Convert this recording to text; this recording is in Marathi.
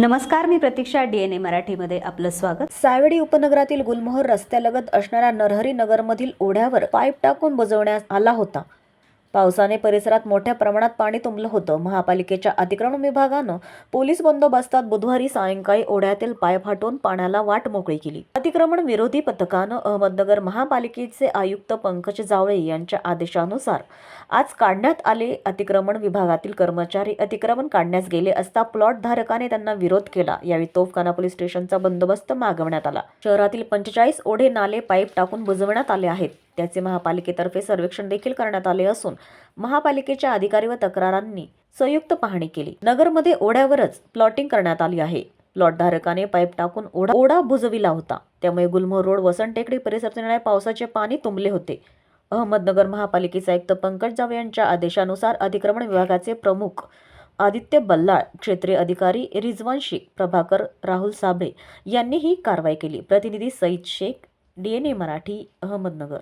नमस्कार मी प्रतीक्षा डी एन ए मराठीमध्ये आपलं स्वागत. सायवडी उपनगरातील गुलमोहर रस्त्यालगत असणाऱ्या नरहरी नगरमधील ओढ्यावर पाईप टाकून बुजवण्यात आला होता. पावसाने परिसरात मोठ्या प्रमाणात पाणी तुंबलं होतं. महापालिकेच्या अतिक्रमण विभागानं पोलीस बंदोबस्तात बुधवारी सायंकाळी ओढ्यातील पाय फाटून पाण्याला वाट मोकळी केली. अतिक्रमण विरोधी पथकानं अहमदनगर महापालिकेचे आयुक्त पंकज जावळे यांच्या आदेशानुसार आज काढण्यात आले अतिक्रमण विभागातील कर्मचारी अतिक्रमण काढण्यास गेले असता प्लॉट धारकाने त्यांना विरोध केला. यावेळी तोफखाना पोलीस स्टेशनचा बंदोबस्त मागवण्यात आला. शहरातील पंचेचाळीस ओढे नाले पाईप टाकून बुजवण्यात आले आहेत. त्याचे महापालिकेतर्फे सर्वेक्षण देखील करण्यात आले असून महापालिकेच्या अधिकारी व तक्रारांनी संयुक्त पाहणी केली. नगरमध्ये ओढ्यावरच प्लॉटिंग करण्यात आली आहे. प्लॉटधारकाने पाईप टाकून ओढा ओढा बुजविला होता. त्यामुळे गुलमोहर रोड वसंत टेकडी परिसरात येणाऱ्या पावसाचे पाणी तुंबले होते. अहमदनगर महापालिकेचे आयुक्त पंकज जावे यांच्या आदेशानुसार अतिक्रमण विभागाचे प्रमुख आदित्य बल्लाळ क्षेत्रीय अधिकारी रिजवान शेख प्रभाकर राहुल साबळे यांनी ही कारवाई केली. प्रतिनिधी सईद शेख डीएनए मराठी अहमदनगर.